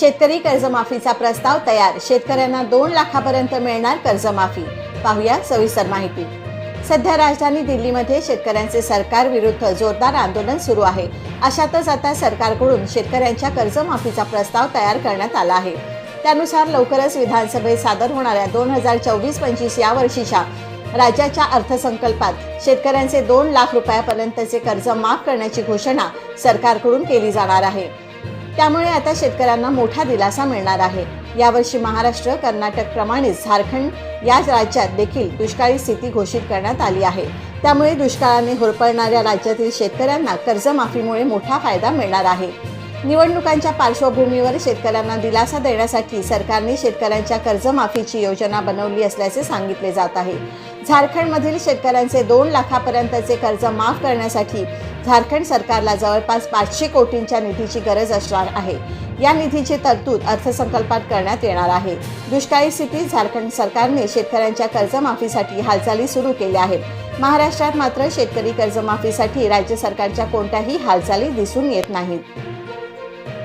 शेतकरी कर्जमाफीचा प्रस्ताव तयार. शेतकऱ्यांना दोन लाखापर्यंत मिळणार कर्जमाफी. पाहूया सविस्तर माहिती. सध्या राजधानी दिल्लीमध्ये शेतकऱ्यांचे सरकार विरुद्ध जोरदार आंदोलन सुरू आहे. अशातच आता सरकारकडून शेतकऱ्यांच्या कर्जमाफीचा प्रस्ताव तयार करण्यात आला आहे. त्यानुसार लवकरच विधानसभेत सादर होणाऱ्या दोन हजार चोवीस पंचवीस या वर्षीच्या राज्याच्या अर्थसंकल्पात शेतकऱ्यांचे दोन लाख रुपयापर्यंतचे कर्ज माफ करण्याची घोषणा सरकारकडून केली जाणार आहे. त्यामुळे आता शेतकऱ्यांना मोठा दिलासा मिळणार आहे. यावर्षी महाराष्ट्र कर्नाटक प्रमाणेच झारखंड या राज्यात देखील दुष्काळी स्थिती घोषित करण्यात आली आहे. त्यामुळे दुष्काळाने होरपळणाऱ्या राज्यातील शेतकऱ्यांना कर्जमाफीमुळे मोठा फायदा मिळणार आहे. निवडणुकांच्या पार्श्वभूमीवर शेतकऱ्यांना दिलासा देण्यासाठी सरकारने शेतकऱ्यांच्या कर्जमाफीची योजना बनवली असल्याचे सांगितले जात आहे. झारखंडमधील शेतकऱ्यांचे दोन लाखापर्यंतचे कर्ज माफ करण्यासाठी झारखंड सरकारला जवळपास पाचशे कोटींच्या निधीची गरज असणार आहे. या निधीची तरतूद अर्थसंकल्पात करण्यात येणार आहे. दुष्काळी स्थितीत झारखंड सरकारने शेतकऱ्यांच्या कर्जमाफीसाठी हालचाली सुरू केल्या आहेत. महाराष्ट्रात मात्र शेतकरी कर्जमाफीसाठी राज्य सरकारच्या कोणत्याही हालचाली दिसून येत नाहीत.